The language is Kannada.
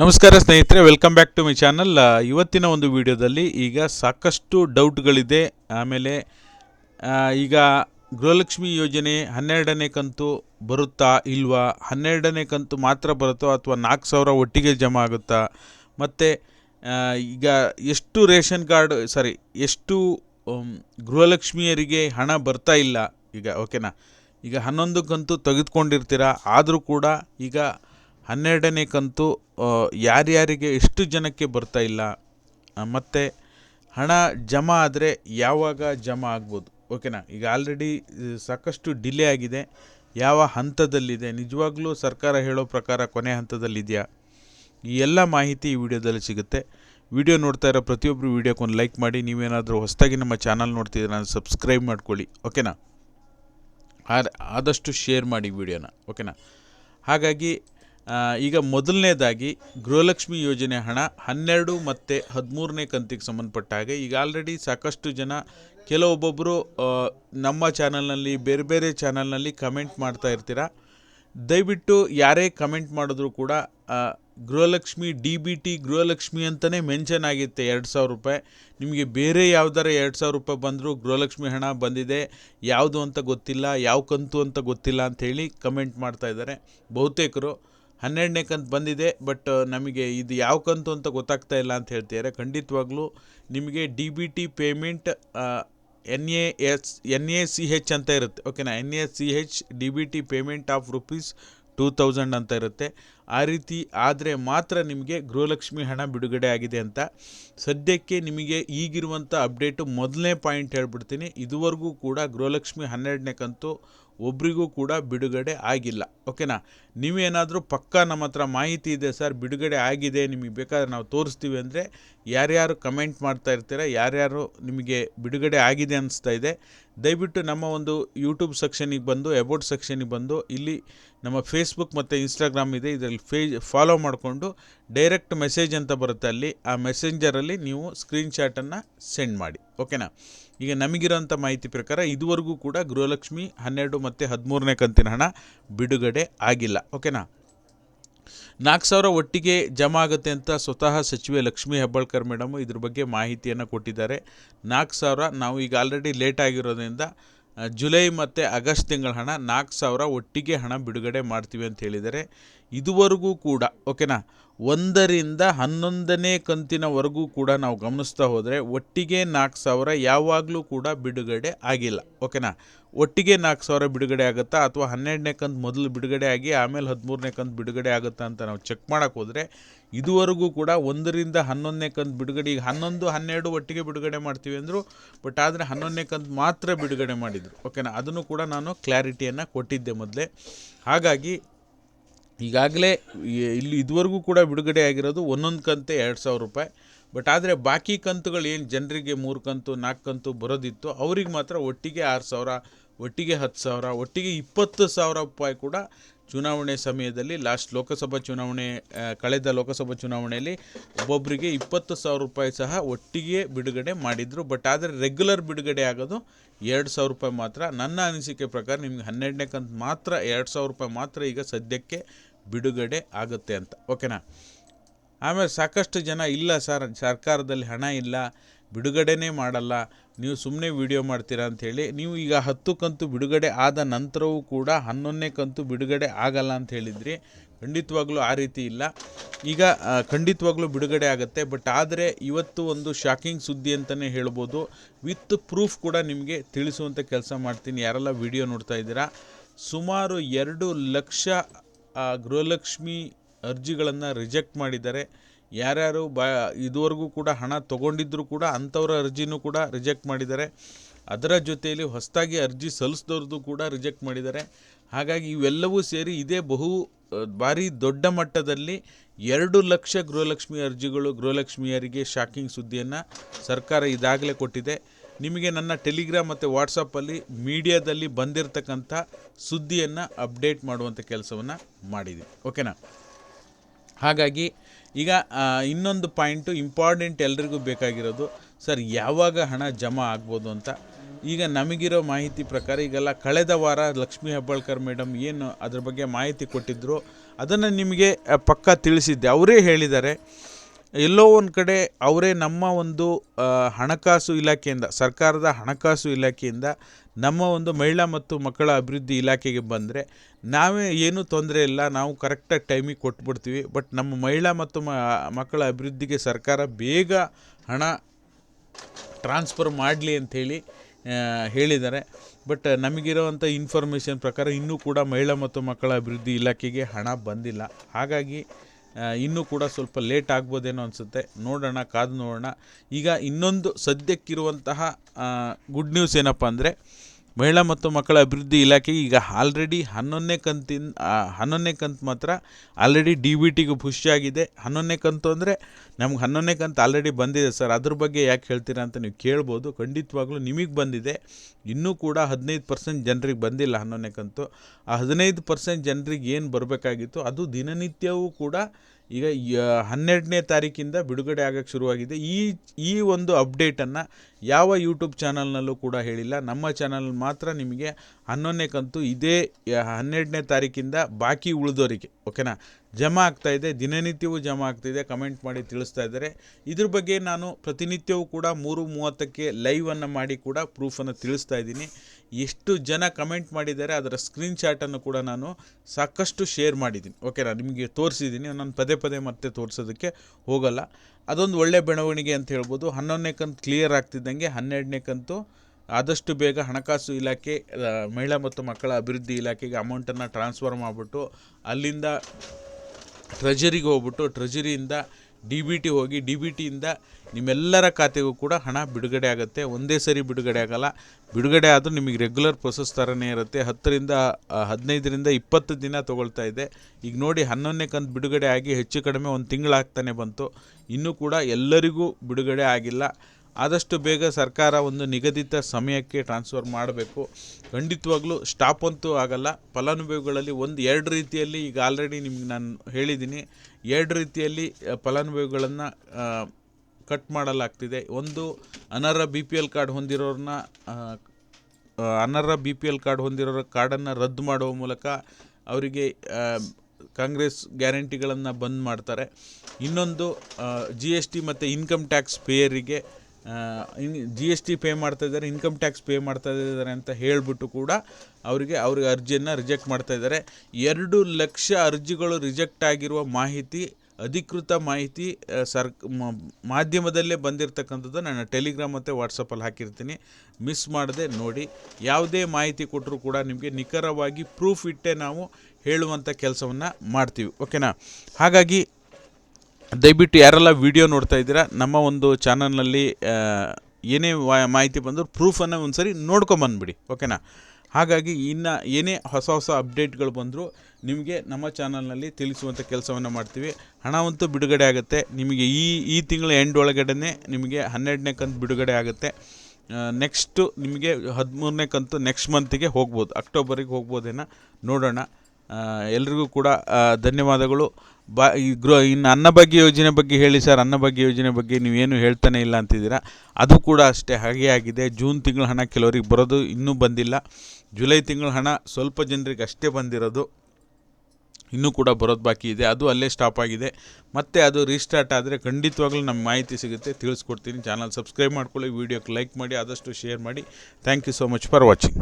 ನಮಸ್ಕಾರ ಸ್ನೇಹಿತರೆ welcome back to my channel ಇವತ್ತಿನ ಒಂದು ವಿಡಿಯೋದಲ್ಲಿ ಈಗ ಸಾಕಷ್ಟು ಡೌಟ್ಗಳಿದೆ. ಆಮೇಲೆ ಈಗ ಗೃಹಲಕ್ಷ್ಮಿ ಯೋಜನೆ ಹನ್ನೆರಡನೇ ಕಂತು ಬರುತ್ತಾ ಇಲ್ವಾ? ಹನ್ನೆರಡನೇ ಕಂತು ಮಾತ್ರ ಬರುತ್ತೋ ಅಥವಾ ನಾಲ್ಕು ಸಾವಿರ ಒಟ್ಟಿಗೆ ಜಮಾ ಆಗುತ್ತಾ? ಮತ್ತು ಈಗ ಎಷ್ಟು ರೇಷನ್ ಕಾರ್ಡ್ ಸಾರಿ ಎಷ್ಟು ಗೃಹಲಕ್ಷ್ಮಿಯರಿಗೆ ಹಣ ಬರ್ತಾ ಇಲ್ಲ? ಈಗ ಓಕೆನಾ ಈಗ ಹನ್ನೊಂದು ಕಂತು ತೆಗೆದುಕೊಂಡಿರ್ತೀರ? ಆದರೂ ಕೂಡ ಈಗ ಹನ್ನೆರಡನೇ ಕಂತು ಯಾರ್ಯಾರಿಗೆ ಎಷ್ಟು ಜನಕ್ಕೆ ಬರ್ತಾ ಇಲ್ಲ ಮತ್ತು ಹಣ ಜಮಾ ಆದರೆ ಯಾವಾಗ ಜಮಾ ಆಗ್ಬೋದು. ಓಕೆನಾ ಈಗ ಆಲ್ರೆಡಿ ಸಾಕಷ್ಟು ಡಿಲೇ ಆಗಿದೆ. ಯಾವ ಹಂತದಲ್ಲಿದೆ? ನಿಜವಾಗ್ಲೂ ಸರ್ಕಾರ ಹೇಳೋ ಪ್ರಕಾರ ಕೊನೆ ಹಂತದಲ್ಲಿದೆಯಾ? ಈ ಎಲ್ಲ ಮಾಹಿತಿ ಈ ವಿಡಿಯೋದಲ್ಲಿ ಸಿಗುತ್ತೆ. ವಿಡಿಯೋ ನೋಡ್ತಾ ಇರೋ ಪ್ರತಿಯೊಬ್ಬರು ವಿಡಿಯೋಕ್ಕೊಂದು ಲೈಕ್ ಮಾಡಿ. ನೀವೇನಾದರೂ ಹೊಸದಾಗಿ ನಮ್ಮ ಚಾನಲ್ ನೋಡ್ತಿದ್ರೆ ನಾನು ಸಬ್ಸ್ಕ್ರೈಬ್ ಮಾಡ್ಕೊಳ್ಳಿ. ಓಕೆನಾ ಆದ- ಆದಷ್ಟು ಶೇರ್ ಮಾಡಿ ವಿಡಿಯೋನ. ಓಕೆನಾ ಹಾಗಾಗಿ ಈಗ ಮೊದಲನೇದಾಗಿ ಗೃಹಲಕ್ಷ್ಮಿ ಯೋಜನೆ ಹಣ ಹನ್ನೆರಡು ಮತ್ತು ಹದಿಮೂರನೇ ಕಂತಿಗೆ ಸಂಬಂಧಪಟ್ಟ ಹಾಗೆ ಈಗ ಆಲ್ರೆಡಿ ಸಾಕಷ್ಟು ಜನ ಕೆಲವೊಬ್ಬೊಬ್ಬರು ನಮ್ಮ ಚಾನಲ್ನಲ್ಲಿ ಬೇರೆ ಬೇರೆ ಚಾನಲ್ನಲ್ಲಿ ಕಮೆಂಟ್ ಮಾಡ್ತಾ ಇರ್ತೀರ? ದಯವಿಟ್ಟು ಯಾರೇ ಕಮೆಂಟ್ ಮಾಡಿದ್ರು ಕೂಡ Gruhalakshmi D B T Gruhalakshmi ಅಂತಲೇ ಮೆನ್ಷನ್ ಆಗಿತ್ತೆ ಎರಡು ಸಾವಿರ ರೂಪಾಯಿ. ನಿಮಗೆ ಬೇರೆ ಯಾವ್ದಾರ ಎರಡು ಸಾವಿರ ರೂಪಾಯಿ ಬಂದರೂ ಗೃಹಲಕ್ಷ್ಮಿ ಹಣ ಬಂದಿದೆ. ಯಾವುದು ಅಂತ ಗೊತ್ತಿಲ್ಲ, ಯಾವ ಕಂತು ಅಂತ ಗೊತ್ತಿಲ್ಲ ಅಂಥೇಳಿ ಕಮೆಂಟ್ ಮಾಡ್ತಾ ಇದ್ದಾರೆ. ಬಹುತೇಕರು ಹನ್ನೆರಡನೇ ಕಂತು ಬಂದಿದೆ ಬಟ್ ನಮಗೆ ಇದು ಯಾವ ಕಂತು ಅಂತ ಗೊತ್ತಾಗ್ತಾ ಇಲ್ಲ ಅಂತ ಹೇಳ್ತಿದ್ದಾರೆ. ಖಂಡಿತವಾಗ್ಲೂ ನಿಮಗೆ D B T payment N A S N A C H ಅಂತ ಇರುತ್ತೆ. ಓಕೆನಾ N A C H D B T payment of rupees two thousand ಅಂತ ಇರುತ್ತೆ. ಆ ರೀತಿ ಆದರೆ ಮಾತ್ರ ನಿಮಗೆ ಗೃಹಲಕ್ಷ್ಮಿ ಹಣ ಬಿಡುಗಡೆ ಆಗಿದೆ ಅಂತ. ಸದ್ಯಕ್ಕೆ ನಿಮಗೆ ಈಗಿರುವಂಥ ಅಪ್ಡೇಟು ಮೊದಲನೇ ಪಾಯಿಂಟ್ ಹೇಳ್ಬಿಡ್ತೀನಿ. ಇದುವರೆಗೂ ಕೂಡ ಗೃಹಲಕ್ಷ್ಮಿ ಹನ್ನೆರಡನೇ ಕಂತು ಒಬ್ರಿಗೂ ಕೂಡ ಬಿಡುಗಡೆ ಆಗಿಲ್ಲ. ಓಕೆನಾ? ನೀವೇನಾದರೂ ಪಕ್ಕಾ ನಮ್ಮ ಹತ್ರ ಮಾಹಿತಿ ಇದೆ ಸರ್, ಬಿಡುಗಡೆ ಆಗಿದೆ, ನಿಮಗೆ ಬೇಕಾದ್ರೆ ನಾವು ತೋರಿಸ್ತೀವಿ ಅಂದರೆ ಯಾರ್ಯಾರು ಕಮೆಂಟ್ ಮಾಡ್ತಾ ಇರ್ತೀರ, ಯಾರ್ಯಾರು ನಿಮಗೆ ಬಿಡುಗಡೆ ಆಗಿದೆ ಅನಿಸ್ತಾ ಇದೆ, ದಯವಿಟ್ಟು ನಮ್ಮ ಒಂದು ಯೂಟ್ಯೂಬ್ ಸೆಕ್ಷನಿಗೆ ಬಂದು ಎಬೌಟ್ ಸೆಕ್ಷನಿಗೆ ಬಂದು, ಇಲ್ಲಿ ನಮ್ಮ ಫೇಸ್ಬುಕ್ ಮತ್ತು ಇನ್ಸ್ಟಾಗ್ರಾಮ್ ಇದೆ, ಇದರಲ್ಲಿ ಫೇ ಫಾಲೋ ಮಾಡಿಕೊಂಡು ಡೈರೆಕ್ಟ್ ಮೆಸೇಜ್ ಅಂತ ಬರುತ್ತೆ ಅಲ್ಲಿ, ಆ ಮೆಸೆಂಜರಲ್ಲಿ ನೀವು ಸ್ಕ್ರೀನ್ಶಾಟನ್ನು ಸೆಂಡ್ ಮಾಡಿ. ಓಕೆನಾ? ಈಗ ನಮಗಿರೋಂಥ ಮಾಹಿತಿ ಪ್ರಕಾರ ಇದುವರೆಗೂ ಕೂಡ ಗೃಹಲಕ್ಷ್ಮಿ ಹನ್ನೆರಡು ಮತ್ತು ಹದಿಮೂರನೇ ಕಂತಿನ ಹಣ ಬಿಡುಗಡೆ ಆಗಿಲ್ಲ. ಓಕೆನಾ? ನಾಲ್ಕು ಸಾವಿರ ಒಟ್ಟಿಗೆ ಜಮಾ ಆಗುತ್ತೆ ಅಂತ ಸ್ವತಃ ಸಚಿವೆ ಲಕ್ಷ್ಮೀ ಹೆಬ್ಬಾಳ್ಕರ್ ಮೇಡಮು ಇದ್ರ ಬಗ್ಗೆ ಮಾಹಿತಿಯನ್ನು ಕೊಟ್ಟಿದ್ದಾರೆ. ನಾಲ್ಕು ಸಾವಿರ ನಾವು ಈಗ ಆಲ್ರೆಡಿ ಲೇಟ್ ಆಗಿರೋದ್ರಿಂದ ಜುಲೈ ಮತ್ತು ಆಗಸ್ಟ್ ತಿಂಗಳ ಹಣ ನಾಲ್ಕು ಸಾವಿರ ಒಟ್ಟಿಗೆ ಹಣ ಬಿಡುಗಡೆ ಮಾಡ್ತೀವಿ ಅಂತ ಹೇಳಿದ್ದಾರೆ ಇದುವರೆಗೂ ಕೂಡ, ಓಕೆನಾ, ಒಂದರಿಂದ ಹನ್ನೊಂದನೇ ಕಂತಿನವರೆಗೂ ಕೂಡ ನಾವು ಗಮನಿಸ್ತಾ ಹೋದರೆ ಒಟ್ಟಿಗೆ ನಾಲ್ಕು ಸಾವಿರ ಯಾವಾಗಲೂ ಕೂಡ ಬಿಡುಗಡೆ ಆಗಿಲ್ಲ, ಓಕೆನಾ, ಒಟ್ಟಿಗೆ ನಾಲ್ಕು ಸಾವಿರ ಬಿಡುಗಡೆ ಆಗುತ್ತಾ ಅಥವಾ ಹನ್ನೆರಡನೇ ಕಂತು ಮೊದಲು ಬಿಡುಗಡೆ ಆಗಿ ಆಮೇಲೆ ಹದಿಮೂರನೇ ಕಂತು ಬಿಡುಗಡೆ ಆಗುತ್ತಾ ಅಂತ ನಾವು ಚೆಕ್ ಮಾಡೋಕ್ಕೆ ಹೋದರೆ ಇದುವರೆಗೂ ಕೂಡ ಒಂದರಿಂದ ಹನ್ನೊಂದನೇ ಕಂತು ಬಿಡುಗಡೆ, ಈಗ ಹನ್ನೊಂದು, ಹನ್ನೆರಡು ಒಟ್ಟಿಗೆ ಬಿಡುಗಡೆ ಮಾಡ್ತೀವಿ ಅಂದರು, ಬಟ್ ಆದರೆ ಹನ್ನೊಂದನೇ ಕಂತು ಮಾತ್ರ ಬಿಡುಗಡೆ ಮಾಡಿದರು. ಓಕೆನಾ ಅದನ್ನು ಕೂಡ ನಾನು ಕ್ಲಾರಿಟಿಯನ್ನು ಕೊಟ್ಟಿದ್ದೆ ಮೊದಲೇ. ಹಾಗಾಗಿ ಈಗಾಗಲೇ ಇಲ್ಲಿ ಇದುವರೆಗೂ ಕೂಡ ಬಿಡುಗಡೆ ಆಗಿರೋದು ಒಂದೊಂದು ಕಂತೆ ಎರಡು ಸಾವಿರ ರೂಪಾಯಿ. ಬಟ್ ಆದರೆ ಬಾಕಿ ಕಂತುಗಳು ಏನು ಜನರಿಗೆ ಮೂರು ಕಂತು ನಾಲ್ಕು ಕಂತು ಬರೋದಿತ್ತು, ಅವ್ರಿಗೆ ಮಾತ್ರ ಒಟ್ಟಿಗೆ ಆರು ಸಾವಿರ, ಒಟ್ಟಿಗೆ ಹತ್ತು ಸಾವಿರ, ಒಟ್ಟಿಗೆ ಇಪ್ಪತ್ತು ಸಾವಿರ ರೂಪಾಯಿ ಕೂಡ ಚುನಾವಣೆ ಸಮಯದಲ್ಲಿ, ಲಾಸ್ಟ್ ಲೋಕಸಭಾ ಚುನಾವಣೆ ಕಳೆದ ಲೋಕಸಭಾ ಚುನಾವಣೆಯಲ್ಲಿ ಒಬ್ಬೊಬ್ಬರಿಗೆ ಇಪ್ಪತ್ತು ಸಾವಿರ ರೂಪಾಯಿ ಸಹ ಒಟ್ಟಿಗೆ ಬಿಡುಗಡೆ ಮಾಡಿದರು. ಬಟ್ ಆದರೆ ರೆಗ್ಯುಲರ್ ಬಿಡುಗಡೆ ಆಗೋದು ಎರಡು ಸಾವಿರ ರೂಪಾಯಿ ಮಾತ್ರ. ನನ್ನ ಅನಿಸಿಕೆ ಪ್ರಕಾರ ನಿಮ್ಗೆ ಹನ್ನೆರಡನೇ ಕಂತು ಮಾತ್ರ, ಎರಡು ಸಾವಿರ ರೂಪಾಯಿ ಮಾತ್ರ ಈಗ ಸದ್ಯಕ್ಕೆ ಬಿಡುಗಡೆ ಆಗುತ್ತೆ ಅಂತ. ಓಕೆನಾ ಆಮೇಲೆ ಸಾಕಷ್ಟು ಜನ ಇಲ್ಲ ಸರ್, ಸರ್ಕಾರದಲ್ಲಿ ಹಣ ಇಲ್ಲ, ಬಿಡುಗಡೆನೇ ಮಾಡಲ್ಲ. ನೀವು ಸುಮ್ಮನೆ ವಿಡಿಯೋ ಮಾಡ್ತೀರಾ ಅಂಥೇಳಿ ನೀವು ಈಗ ಹತ್ತು ಕಂತು ಬಿಡುಗಡೆ ಆದ ನಂತರವೂ ಕೂಡ ಹನ್ನೊಂದನೇ ಕಂತು ಬಿಡುಗಡೆ ಆಗಲ್ಲ ಅಂತ ಹೇಳಿದ್ರಿ. ಖಂಡಿತವಾಗ್ಲೂ ಆ ರೀತಿ ಇಲ್ಲ. ಈಗ ಖಂಡಿತವಾಗ್ಲೂ ಬಿಡುಗಡೆ ಆಗುತ್ತೆ, ಬಟ್ ಆದರೆ ಇವತ್ತು ಒಂದು ಶಾಕಿಂಗ್ ಸುದ್ದಿ ಅಂತಲೇ ಹೇಳ್ಬೋದು. ವಿತ್ ಪ್ರೂಫ್ ಕೂಡ ನಿಮಗೆ ತಿಳಿಸುವಂಥ ಕೆಲಸ ಮಾಡ್ತೀನಿ. ಯಾರೆಲ್ಲ ವಿಡಿಯೋ ನೋಡ್ತಾ ಇದ್ದೀರಾ, ಸುಮಾರು ಎರಡು ಲಕ್ಷ ಗೃಹಲಕ್ಷ್ಮಿ ಅರ್ಜಿಗಳನ್ನು ರಿಜೆಕ್ಟ್ ಮಾಡಿದ್ದಾರೆ. ಯಾರ್ಯಾರು ಬ ಇದುವರೆಗೂ ಕೂಡ ಹಣ ತೊಗೊಂಡಿದ್ರು ಕೂಡ ಅಂಥವ್ರ ಅರ್ಜಿನೂ ಕೂಡ ರಿಜೆಕ್ಟ್ ಮಾಡಿದ್ದಾರೆ. ಅದರ ಜೊತೆಯಲ್ಲಿ ಹೊಸದಾಗಿ ಅರ್ಜಿ ಸಲ್ಲಿಸಿದವ್ರದ್ದು ಕೂಡ ರಿಜೆಕ್ಟ್ ಮಾಡಿದ್ದಾರೆ. ಹಾಗಾಗಿ ಇವೆಲ್ಲವೂ ಸೇರಿ ಇದೇ ಬಹು ಭಾರಿ ದೊಡ್ಡ ಮಟ್ಟದಲ್ಲಿ ಎರಡು ಲಕ್ಷ ಗೃಹಲಕ್ಷ್ಮಿ ಅರ್ಜಿಗಳು ಗೃಹಲಕ್ಷ್ಮಿಯರಿಗೆ ಶಾಕಿಂಗ್ ಸುದ್ದಿಯನ್ನು ಸರ್ಕಾರ ಇದಾಗಲೇ ಕೊಟ್ಟಿದೆ. ನಿಮಗೆ ನನ್ನ ಟೆಲಿಗ್ರಾಮ್ ಮತ್ತು ವಾಟ್ಸಪ್ಪಲ್ಲಿ ಮೀಡಿಯಾದಲ್ಲಿ ಬಂದಿರತಕ್ಕಂಥ ಸುದ್ದಿಯನ್ನು ಅಪ್ಡೇಟ್ ಮಾಡುವಂಥ ಕೆಲಸವನ್ನು ಮಾಡಿದೆ ಓಕೆನಾ? ಹಾಗಾಗಿ ಈಗ ಇನ್ನೊಂದು ಪಾಯಿಂಟು ಇಂಪಾರ್ಟೆಂಟ್ ಎಲ್ರಿಗೂ ಬೇಕಾಗಿರೋದು. ಸರ್, ಯಾವಾಗ ಹಣ ಜಮಾ ಆಗ್ಬೋದು ಅಂತ. ಈಗ ನಮಗಿರೋ ಮಾಹಿತಿ ಪ್ರಕಾರ ಈಗೆಲ್ಲ ಕಳೆದ ವಾರ ಲಕ್ಷ್ಮೀ ಹೆಬ್ಬಾಳ್ಕರ್ ಮೇಡಮ್ ಏನು ಅದ್ರ ಬಗ್ಗೆ ಮಾಹಿತಿ ಕೊಟ್ಟಿದ್ದರು ಅದನ್ನು ನಿಮಗೆ ಪಕ್ಕಾ ತಿಳಿಸಿದ್ದೆ. ಅವರೇ ಹೇಳಿದ್ದಾರೆ. ಎಲ್ಲೋ ಒಂದು ಕಡೆ ಅವರೇ ನಮ್ಮ ಒಂದು ಹಣಕಾಸು ಇಲಾಖೆಯಿಂದ, ಸರ್ಕಾರದ ಹಣಕಾಸು ಇಲಾಖೆಯಿಂದ ನಮ್ಮ ಒಂದು ಮಹಿಳಾ ಮತ್ತು ಮಕ್ಕಳ ಅಭಿವೃದ್ಧಿ ಇಲಾಖೆಗೆ ಬಂದರೆ ನಾವೇ ಏನೂ ತೊಂದರೆ ಇಲ್ಲ, ನಾವು ಕರೆಕ್ಟಾಗಿ ಟೈಮಿಗೆ ಕೊಟ್ಬಿಡ್ತೀವಿ. ಬಟ್ ನಮ್ಮ ಮಹಿಳಾ ಮತ್ತು ಮಕ್ಕಳ ಅಭಿವೃದ್ಧಿಗೆ ಸರ್ಕಾರ ಬೇಗ ಹಣ ಟ್ರಾನ್ಸ್ಫರ್ ಮಾಡಲಿ ಅಂಥೇಳಿ ಹೇಳಿದ್ದಾರೆ. ಬಟ್ ನಮಗಿರೋವಂಥ ಇನ್ಫಾರ್ಮೇಷನ್ ಪ್ರಕಾರ ಇನ್ನೂ ಕೂಡ ಮಹಿಳಾ ಮತ್ತು ಮಕ್ಕಳ ಅಭಿವೃದ್ಧಿ ಇಲಾಖೆಗೆ ಹಣ ಬಂದಿಲ್ಲ. ಹಾಗಾಗಿ ಇನ್ನೂ ಕೂಡ ಸ್ವಲ್ಪ ಲೇಟ್ ಆಗ್ಬೋದೇನೋ ಅನಿಸುತ್ತೆ. ನೋಡೋಣ, ಕಾದು ನೋಡೋಣ. ಈಗ ಇನ್ನೊಂದು ಸದ್ಯಕ್ಕಿರುವಂತಹ ಗುಡ್ ನ್ಯೂಸ್ ಏನಪ್ಪ ಅಂದರೆ ಮಹಿಳಾ ಮತ್ತು ಮಕ್ಕಳ ಅಭಿವೃದ್ಧಿ ಇಲಾಖೆ ಈಗ ಆಲ್ರೆಡಿ ಹನ್ನೊಂದನೇ ಕಂತಿನ ಹನ್ನೊಂದನೇ ಕಂತು ಮಾತ್ರ ಆಲ್ರೆಡಿ ಡಿ ಬಿ ಟಿಗೆ ಪುಷ್ ಆಗಿದೆ. ಹನ್ನೊಂದನೇ ಕಂತು ಅಂದರೆ ನಮ್ಗೆ ಹನ್ನೊಂದನೇ ಕಂತು ಆಲ್ರೆಡಿ ಬಂದಿದೆ ಸರ್. ಅದ್ರ ಬಗ್ಗೆ ಯಾಕೆ ಹೇಳ್ತೀರಾ ಅಂತ ನೀವು ಕೇಳ್ಬೋದು. ಖಂಡಿತವಾಗ್ಲೂ ನಿಮಗೆ ಬಂದಿದೆ. ಇನ್ನೂ ಕೂಡ ಹದಿನೈದು ಪರ್ಸೆಂಟ್ ಜನರಿಗೆ ಬಂದಿಲ್ಲ ಹನ್ನೊಂದನೇ ಕಂತು. ಆ ಹದಿನೈದು ಪರ್ಸೆಂಟ್ ಜನರಿಗೆ ಏನು ಬರಬೇಕಾಗಿತ್ತು? ಅದು ದಿನನಿತ್ಯವೂ ಕೂಡ ಈಗ ಹನ್ನೆರಡನೇ ತಾರೀಕಿಂದ ಬಿಡುಗಡೆ ಆಗಕ್ಕೆ ಶುರುವಾಗಿದೆ. ಈ ಈ ಒಂದು ಅಪ್ಡೇಟನ್ನು ಯಾವ ಯೂಟ್ಯೂಬ್ ಚಾನಲ್ನಲ್ಲೂ ಕೂಡ ಹೇಳಿಲ್ಲ. ನಮ್ಮ ಚಾನಲ್ ಮಾತ್ರ ನಿಮಗೆ ಹನ್ನೊಂದನೇ ಕಂತು ಇದೇ ಹನ್ನೆರಡನೇ ತಾರೀಕಿಂದ ಬಾಕಿ ಉಳಿದೋರಿಗೆ, ಓಕೆನಾ? ಜಮಾ ಆಗ್ತಾ ಇದೆ, ದಿನನಿತ್ಯವೂ ಜಮಾ ಆಗ್ತಿದೆ ಕಮೆಂಟ್ ಮಾಡಿ ತಿಳಿಸ್ತಾ ಇದ್ದಾರೆ. ಇದ್ರ ಬಗ್ಗೆ ನಾನು ಪ್ರತಿನಿತ್ಯವೂ ಕೂಡ ಮೂರು ಮೂವತ್ತಕ್ಕೆ ಲೈವನ್ನು ಮಾಡಿ ಕೂಡ ಪ್ರೂಫನ್ನು ತಿಳಿಸ್ತಾ ಇದ್ದೀನಿ. ಎಷ್ಟು ಜನ ಕಮೆಂಟ್ ಮಾಡಿದ್ದಾರೆ ಅದರ ಸ್ಕ್ರೀನ್ಶಾಟನ್ನು ಕೂಡ ನಾನು ಸಾಕಷ್ಟು ಶೇರ್ ಮಾಡಿದ್ದೀನಿ. ಓಕೆನಾ ನಿಮಗೆ ತೋರಿಸಿದ್ದೀನಿ. ನಾನು ಪದೇ ಪದೇ ಮತ್ತೆ ತೋರಿಸೋದಕ್ಕೆ ಹೋಗಲ್ಲ. ಅದೊಂದು ಒಳ್ಳೆ ಬೆಳವಣಿಗೆ ಅಂತ ಹೇಳ್ಬೋದು. ಹನ್ನೊಂದನೇ ಕಂತು ಕ್ಲಿಯರ್ ಆಗ್ತಿದ್ದಂಗೆ ಹನ್ನೆರಡನೇ ಕಂತು ಆದಷ್ಟು ಬೇಗ ಹಣಕಾಸು ಇಲಾಖೆ ಮಹಿಳಾ ಮತ್ತು ಮಕ್ಕಳ ಅಭಿವೃದ್ಧಿ ಇಲಾಖೆಗೆ ಅಮೌಂಟನ್ನು ಟ್ರಾನ್ಸ್ಫರ್ ಮಾಡಿಬಿಟ್ಟು ಅಲ್ಲಿಂದ ಟ್ರೆಜರಿಗೆ ಹೋಗ್ಬಿಟ್ಟು ಟ್ರೆಜರಿಯಿಂದ ಡಿ ಬಿ ಟಿ ಹೋಗಿ ಡಿ ಬಿ ಟಿಯಿಂದ ನಿಮ್ಮೆಲ್ಲರ ಖಾತೆಗೂ ಕೂಡ ಹಣ ಬಿಡುಗಡೆ ಆಗುತ್ತೆ. ಒಂದೇ ಸರಿ ಬಿಡುಗಡೆ ಆಗೋಲ್ಲ. ಬಿಡುಗಡೆ ಆದರೂ ನಿಮಗೆ ರೆಗ್ಯುಲರ್ ಪ್ರೊಸೆಸ್ ಥರನೇ ಇರುತ್ತೆ. ಹತ್ತರಿಂದ ಹದಿನೈದರಿಂದ ಇಪ್ಪತ್ತು ದಿನ ತೊಗೊಳ್ತಾ ಇದೆ. ಈಗ ನೋಡಿ ಹನ್ನೊಂದನೇ ಕಂತು ಬಿಡುಗಡೆ ಆಗಿ ಹೆಚ್ಚು ಕಡಿಮೆ ಒಂದು ತಿಂಗಳಾಗ್ತಾನೆ ಬಂತು. ಇನ್ನೂ ಕೂಡ ಎಲ್ಲರಿಗೂ ಬಿಡುಗಡೆ ಆಗಿಲ್ಲ. ಆದಷ್ಟು ಬೇಗ ಸರ್ಕಾರ ಒಂದು ನಿಗದಿತ ಸಮಯಕ್ಕೆ ಟ್ರಾನ್ಸ್ಫರ್ ಮಾಡಬೇಕು. ಖಂಡಿತವಾಗ್ಲೂ ಸ್ಟಾಪ್ ಅಂತೂ ಆಗಲ್ಲ. ಫಲಾನುಭವಿಗಳಲ್ಲಿ ಒಂದು ಎರಡು ರೀತಿಯಲ್ಲಿ ಈಗ ಆಲ್ರೆಡಿ ನಿಮ್ಗೆ ನಾನು ಹೇಳಿದ್ದೀನಿ ಎರಡು ರೀತಿಯಲ್ಲಿ ಫಲಾನುಭವಿಗಳನ್ನು ಕಟ್ ಮಾಡಲಾಗ್ತಿದೆ. ಒಂದು, ಅನರ್ಹ ಬಿ ಪಿ ಎಲ್ ಕಾರ್ಡ್ ಹೊಂದಿರೋರನ್ನ ಅನರ್ಹ ಬಿ ಪಿ ಎಲ್ ಕಾರ್ಡ್ ಹೊಂದಿರೋರ ಕಾರ್ಡನ್ನು ರದ್ದು ಮಾಡುವ ಮೂಲಕ ಅವರಿಗೆ ಕಾಂಗ್ರೆಸ್ ಗ್ಯಾರಂಟಿಗಳನ್ನು ಬಂದ್ ಮಾಡ್ತಾರೆ. ಇನ್ನೊಂದು ಜಿ ಎಸ್ ಟಿ ಮತ್ತು ಇನ್ಕಮ್ ಟ್ಯಾಕ್ಸ್ ಪೇಯರಿಗೆ ಜಿ ಎಸ್ ಟಿ ಪೇ ಮಾಡ್ತಾ ಇದ್ದಾರೆ ಇನ್ಕಮ್ ಟ್ಯಾಕ್ಸ್ ಪೇ ಮಾಡ್ತಾ ಇದ್ದಾರೆ ಅಂತ ಹೇಳಿಬಿಟ್ಟು ಕೂಡ ಅವರಿಗೆ, ಅವ್ರಿಗೆ ಅರ್ಜಿಯನ್ನು ರಿಜೆಕ್ಟ್ ಮಾಡ್ತಾ ಇದ್ದಾರೆ. ಎರಡು ಲಕ್ಷ ಅರ್ಜಿಗಳು ರಿಜೆಕ್ಟ್ ಆಗಿರುವ ಮಾಹಿತಿ, ಅಧಿಕೃತ ಮಾಹಿತಿ ಸರ್ ಮಾಧ್ಯಮದಲ್ಲೇ ಬಂದಿರತಕ್ಕಂಥದ್ದು ನಾನು ಟೆಲಿಗ್ರಾಮ್ ಮತ್ತು ವಾಟ್ಸಪ್ಪಲ್ಲಿ ಹಾಕಿರ್ತೀನಿ. ಮಿಸ್ ಮಾಡದೆ ನೋಡಿ. ಯಾವುದೇ ಮಾಹಿತಿ ಕೊಟ್ಟರೂ ಕೂಡ ನಿಮಗೆ ನಿಖರವಾಗಿ ಪ್ರೂಫ್ ಇಟ್ಟೆ ನಾವು ಹೇಳುವಂಥ ಕೆಲಸವನ್ನು ಮಾಡ್ತೀವಿ. ಓಕೆನಾ ಹಾಗಾಗಿ ದಯವಿಟ್ಟು ಯಾರೆಲ್ಲ ವಿಡಿಯೋ ನೋಡ್ತಾ ಇದ್ದೀರಾ, ನಮ್ಮ ಒಂದು ಚಾನಲ್ನಲ್ಲಿ ಏನೇ ಮಾಹಿತಿ ಬಂದರೂ ಪ್ರೂಫನ್ನು ಒಂದು ಸರಿ ನೋಡ್ಕೊಂಬಂದ್ಬಿಡಿ, ಓಕೆನಾ? ಹಾಗಾಗಿ ಇನ್ನು ಏನೇ ಹೊಸ ಹೊಸ ಅಪ್ಡೇಟ್ಗಳು ಬಂದರೂ ನಿಮಗೆ ನಮ್ಮ ಚಾನಲ್ನಲ್ಲಿ ತಿಳಿಸುವಂಥ ಕೆಲಸವನ್ನು ಮಾಡ್ತೀವಿ. ಹಣವಂತೂ ಬಿಡುಗಡೆ ಆಗುತ್ತೆ. ನಿಮಗೆ ಈ ಈ ತಿಂಗಳ ಎಂಡ್ ಒಳಗಡೆ ನಿಮಗೆ ಹನ್ನೆರಡನೇ ಕಂತು ಬಿಡುಗಡೆ ಆಗುತ್ತೆ. ನೆಕ್ಸ್ಟು ನಿಮಗೆ ಹದಿಮೂರನೇ ಕಂತು ನೆಕ್ಸ್ಟ್ ಮಂತಿಗೆ ಹೋಗ್ಬೋದು. ಅಕ್ಟೋಬರಿಗೆ ಹೋಗ್ಬೋದೇನೋ ನೋಡೋಣ. ಎಲ್ರಿಗೂ ಕೂಡ ಧನ್ಯವಾದಗಳು. ಬಾ, ಈ ಗೃಹ, ಇನ್ನು ಅನ್ನಭಾಗ್ಯ ಯೋಜನೆ ಬಗ್ಗೆ ಹೇಳಿ ಸರ್. ಅನ್ನಭಾಗ್ಯ ಯೋಜನೆ ಬಗ್ಗೆ ನೀವೇನು ಹೇಳ್ತಾನೆ ಇಲ್ಲ ಅಂತಿದ್ದೀರಾ? ಅದು ಕೂಡ ಅಷ್ಟೇ, ಹಾಗೆ ಆಗಿದೆ. ಜೂನ್ ತಿಂಗಳ ಹಣ ಕೆಲವರಿಗೆ ಬರೋದು ಇನ್ನೂ ಬಂದಿಲ್ಲ. ಜುಲೈ ತಿಂಗಳ ಹಣ ಸ್ವಲ್ಪ ಜನರಿಗೆ ಅಷ್ಟೇ ಬಂದಿರೋದು. ಇನ್ನೂ ಕೂಡ ಬರೋದು ಬಾಕಿ ಇದೆ. ಅದು ಅಲ್ಲೇ ಸ್ಟಾಪ್ ಆಗಿದೆ. ಮತ್ತೆ ಅದು ರೀಸ್ಟಾರ್ಟ್ ಆದರೆ ಖಂಡಿತವಾಗ್ಲೂ ನಮ್ಮ ಮಾಹಿತಿ ಸಿಗುತ್ತೆ. ತಿಳಿಸ್ಕೊಡ್ತೀನಿ. ಚಾನಲ್ ಸಬ್ಸ್ಕ್ರೈಬ್ ಮಾಡ್ಕೊಳ್ಳಿ. ವೀಡಿಯೋಕ್ಕೆ ಲೈಕ್ ಮಾಡಿ, ಆದಷ್ಟು ಶೇರ್ ಮಾಡಿ. Thank you so much for watching